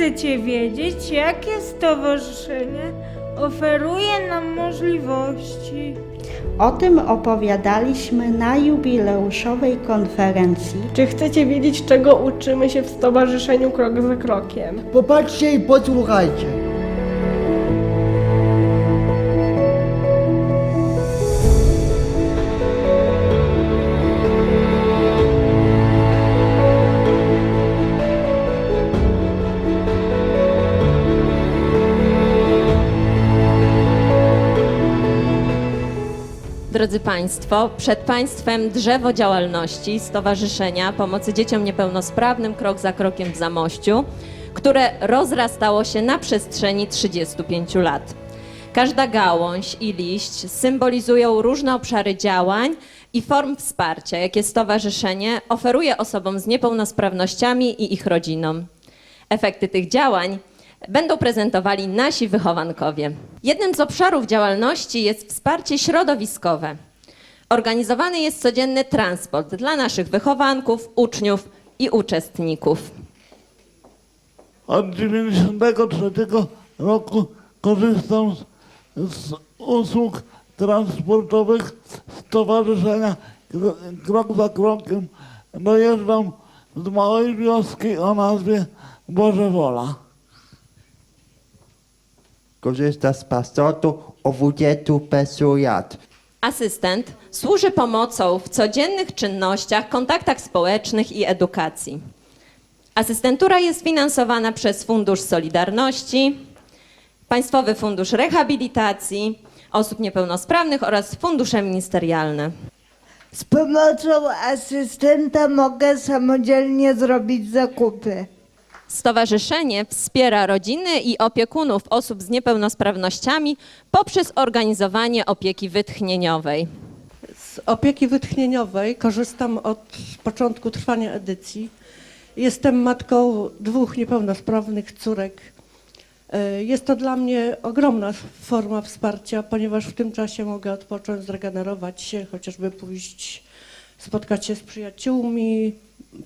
chcecie wiedzieć, jakie stowarzyszenie oferuje nam możliwości. O tym opowiadaliśmy na jubileuszowej konferencji. Czy chcecie wiedzieć, czego uczymy się w Stowarzyszeniu Krok za Krokiem? Popatrzcie i posłuchajcie. Drodzy Państwo, przed Państwem drzewo działalności Stowarzyszenia Pomocy Dzieciom Niepełnosprawnym Krok za Krokiem w Zamościu, które rozrastało się na przestrzeni 35 lat. Każda gałąź i liść symbolizują różne obszary działań i form wsparcia, jakie stowarzyszenie oferuje osobom z niepełnosprawnościami i ich rodzinom. Efekty tych działań będą prezentowali nasi wychowankowie. Jednym z obszarów działalności jest wsparcie środowiskowe. Organizowany jest codzienny transport dla naszych wychowanków, uczniów i uczestników. Od 1993 roku korzystam z, usług transportowych Stowarzyszenia Kro- Krok za Krokiem. Dojeżdżam z małej wioski o nazwie Boże Wola. Korzysta z pasotu OWD-tu PSUJ. Asystent służy pomocą w codziennych czynnościach, kontaktach społecznych i edukacji. Asystentura jest finansowana przez Fundusz Solidarności, Państwowy Fundusz Rehabilitacji Osób Niepełnosprawnych oraz fundusze ministerialne. Z pomocą asystenta mogę samodzielnie zrobić zakupy. Stowarzyszenie wspiera rodziny i opiekunów osób z niepełnosprawnościami poprzez organizowanie opieki wytchnieniowej. Z opieki wytchnieniowej korzystam od początku trwania edycji. Jestem matką dwóch niepełnosprawnych córek. E, Jest to dla mnie ogromna forma wsparcia, ponieważ w tym czasie mogę odpocząć, zregenerować się, chociażby pójść, spotkać się z przyjaciółmi,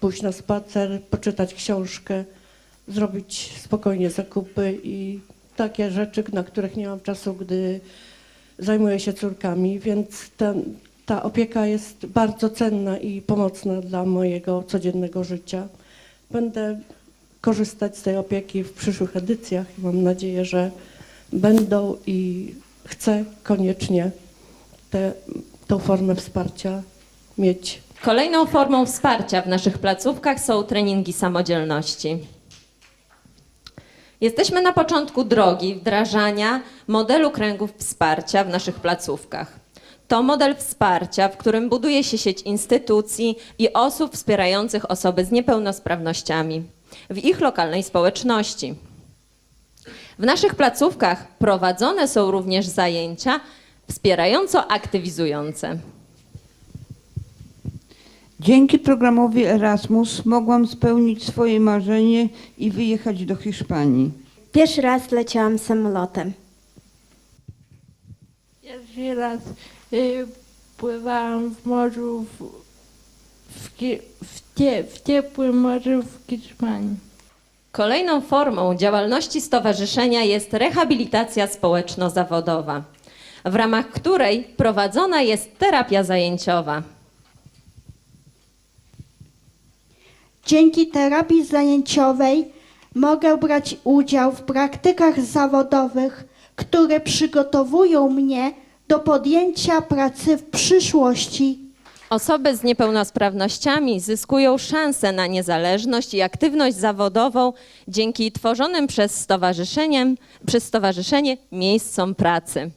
pójść na spacer, poczytać książkę, zrobić spokojnie zakupy i takie rzeczy, na których nie mam czasu, gdy zajmuję się córkami, więc ten, ta opieka jest bardzo cenna i pomocna dla mojego codziennego życia. Będę korzystać z tej opieki w przyszłych edycjach i mam nadzieję, że będą i chcę koniecznie tę formę wsparcia mieć Kolejną formą wsparcia w naszych placówkach są treningi samodzielności. Jesteśmy na początku drogi wdrażania modelu kręgów wsparcia w naszych placówkach. To model wsparcia, w którym buduje się sieć instytucji i osób wspierających osoby z niepełnosprawnościami w ich lokalnej społeczności. W naszych placówkach prowadzone są również zajęcia wspierająco aktywizujące. Dzięki programowi Erasmus mogłam spełnić swoje marzenie i wyjechać do Hiszpanii. Pierwszy raz leciałam samolotem. Pierwszy raz y, pływałam w morzu, w, w, w, cie, w ciepłym morzu w Hiszpanii. Kolejną formą działalności stowarzyszenia jest rehabilitacja społeczno-zawodowa, w ramach której prowadzona jest terapia zajęciowa. Dzięki terapii zajęciowej mogę brać udział w praktykach zawodowych, które przygotowują mnie do podjęcia pracy w przyszłości. Osoby z niepełnosprawnościami zyskują szansę na niezależność i aktywność zawodową dzięki tworzonym przez, stowarzyszeniem, przez stowarzyszenie miejscom pracy.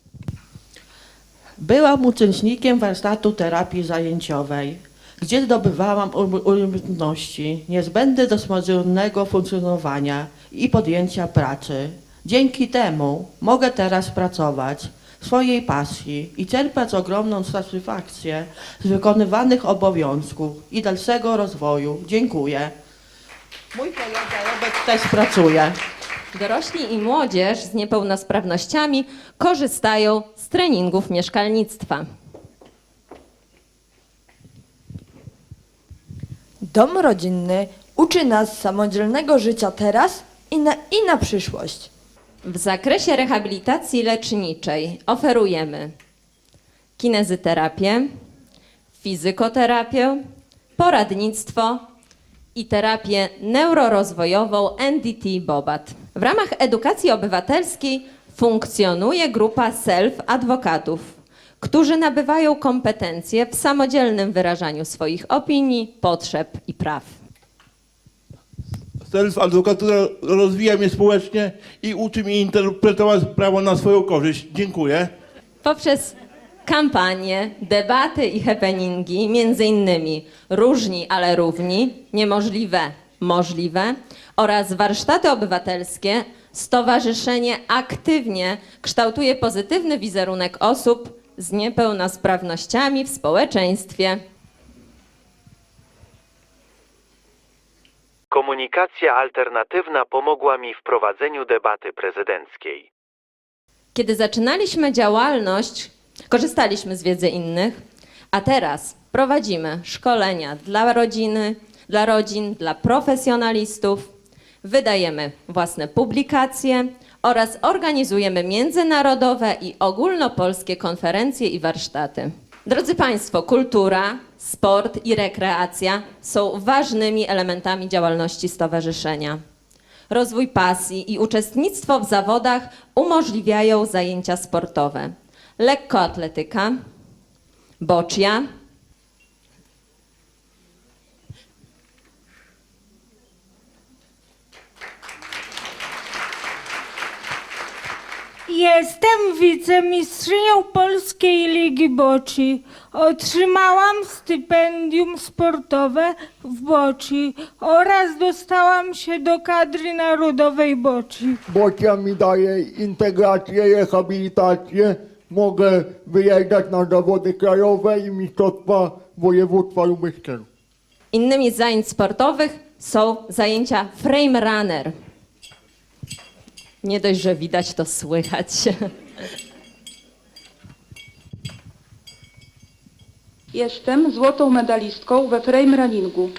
Byłam uczestnikiem warsztatu terapii zajęciowej, gdzie zdobywałam um- umiejętności niezbędne do samodzielnego funkcjonowania i podjęcia pracy. Dzięki temu mogę teraz pracować w swojej pasji i czerpać ogromną satysfakcję z wykonywanych obowiązków i dalszego rozwoju. Dziękuję. Mój kolega Robert też pracuje. Dorośli i młodzież z niepełnosprawnościami korzystają z treningów mieszkalnictwa. Dom rodzinny uczy nas samodzielnego życia teraz i na, i na przyszłość. W zakresie rehabilitacji leczniczej oferujemy kinezyterapię, fizykoterapię, poradnictwo i terapię neurorozwojową NDT Bobat. W ramach edukacji obywatelskiej funkcjonuje grupa self-adwokatów, którzy nabywają kompetencje w samodzielnym wyrażaniu swoich opinii, potrzeb i praw. Self-adwokatura rozwija mnie społecznie i uczy mnie interpretować prawo na swoją korzyść. Dziękuję. poprzez kampanie, debaty i happeningi, między innymi różni, ale równi, niemożliwe, możliwe oraz warsztaty obywatelskie, stowarzyszenie aktywnie kształtuje pozytywny wizerunek osób z niepełnosprawnościami w społeczeństwie. Komunikacja alternatywna pomogła mi w prowadzeniu debaty prezydenckiej. Kiedy zaczynaliśmy działalność, korzystaliśmy z wiedzy innych, a teraz prowadzimy szkolenia dla rodziny, dla rodzin, dla profesjonalistów, wydajemy własne publikacje oraz organizujemy międzynarodowe i ogólnopolskie konferencje i warsztaty. Drodzy Państwo, kultura, sport i rekreacja są ważnymi elementami działalności stowarzyszenia. Rozwój pasji i uczestnictwo w zawodach umożliwiają zajęcia sportowe. Lekkoatletyka, boczia, Jestem wicemistrzynią Polskiej Ligi Boci. Otrzymałam stypendium sportowe w Boci oraz dostałam się do kadry narodowej Boci. Bocia mi daje integrację, rehabilitację. Mogę wyjeżdżać na zawody krajowe i mistrzostwa województwa lubelskiego. Innymi z zajęć sportowych są zajęcia frame runner. Nie dość, że widać, to słychać. Jestem złotą medalistką we frame runningu.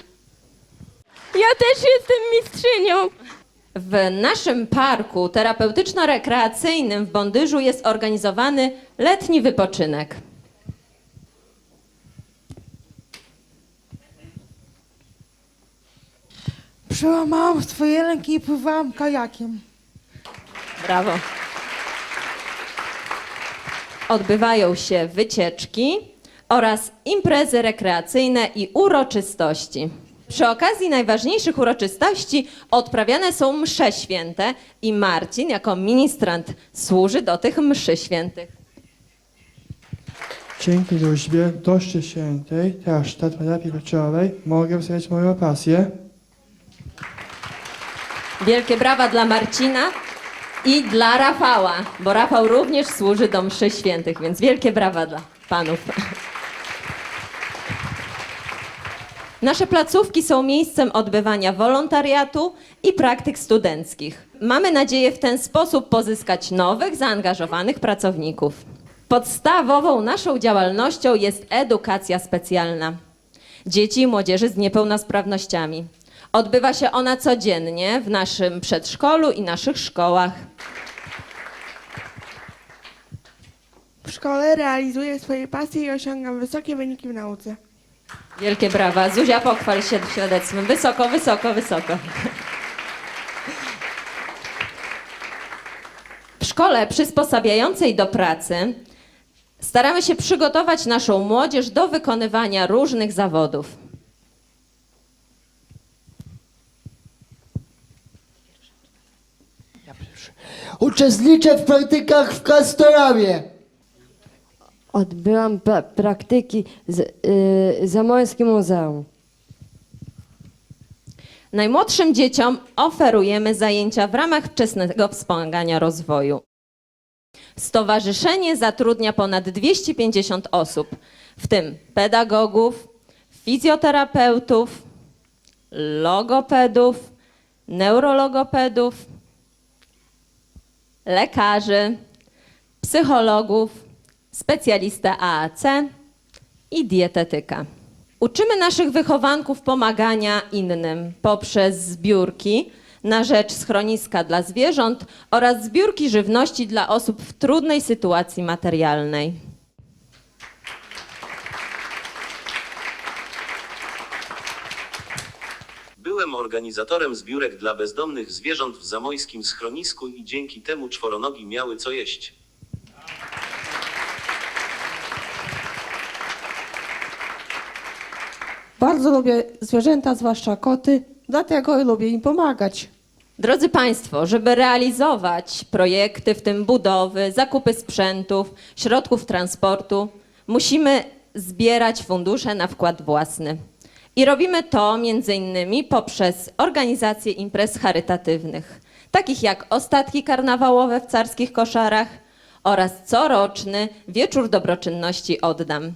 Ja też jestem mistrzynią. W naszym parku terapeutyczno-rekreacyjnym w Bondyżu jest organizowany letni wypoczynek. Przełamałam swoje lęki i pływałam kajakiem. Brawo. Odbywają się wycieczki oraz imprezy rekreacyjne i uroczystości. Przy okazji najważniejszych uroczystości odprawiane są msze święte i Marcin jako ministrant służy do tych mszy świętych. Dzięki liczbie dość świętej, też terapii wieczorowej, mogę wznieść moją pasję. Wielkie brawa dla Marcina i dla Rafała, bo Rafał również służy do mszy świętych, więc wielkie brawa dla panów. Nasze placówki są miejscem odbywania wolontariatu i praktyk studenckich. Mamy nadzieję w ten sposób pozyskać nowych, zaangażowanych pracowników. Podstawową naszą działalnością jest edukacja specjalna dzieci i młodzieży z niepełnosprawnościami. Odbywa się ona codziennie w naszym przedszkolu i naszych szkołach. W szkole realizuję swoje pasje i osiągam wysokie wyniki w nauce. Wielkie brawa. Zuzia, pochwal się świadectwem. Wysoko, wysoko, wysoko. W szkole przysposabiającej do pracy staramy się przygotować naszą młodzież do wykonywania różnych zawodów. Uczestniczę w praktykach w Kastorawie. Odbyłam pra- praktyki z y, Zamorskim Muzeum. Najmłodszym dzieciom oferujemy zajęcia w ramach wczesnego wspomagania rozwoju. Stowarzyszenie zatrudnia ponad 250 osób, w tym pedagogów, fizjoterapeutów, logopedów, neurologopedów, lekarzy, psychologów, specjalistę AAC i dietetyka. Uczymy naszych wychowanków pomagania innym poprzez zbiórki na rzecz schroniska dla zwierząt oraz zbiórki żywności dla osób w trudnej sytuacji materialnej. Byłem organizatorem zbiórek dla bezdomnych zwierząt w zamojskim schronisku i dzięki temu czworonogi miały co jeść. Bardzo lubię zwierzęta, zwłaszcza koty, dlatego lubię im pomagać. Drodzy Państwo, żeby realizować projekty, w tym budowy, zakupy sprzętów, środków transportu, musimy zbierać fundusze na wkład własny. I robimy to między innymi poprzez organizację imprez charytatywnych, takich jak ostatki karnawałowe w carskich koszarach oraz coroczny Wieczór Dobroczynności Oddam,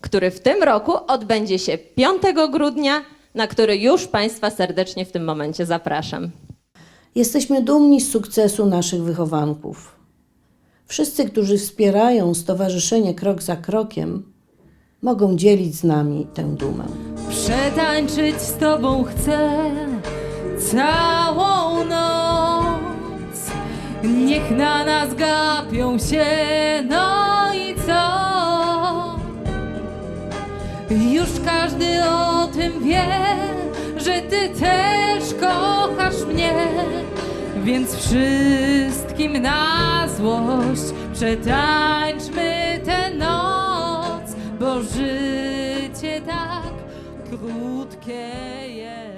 który w tym roku odbędzie się 5 grudnia, na który już Państwa serdecznie w tym momencie zapraszam. Jesteśmy dumni z sukcesu naszych wychowanków. Wszyscy, którzy wspierają Stowarzyszenie Krok za Krokiem, mogą dzielić z nami tę dumę. Przetańczyć z tobą chcę całą noc. Niech na nas gapią się, no i co? Już każdy o tym wie, że ty też kochasz mnie. Więc wszystkim na złość przetańczmy tę noc, bo życie tak krótkie jest.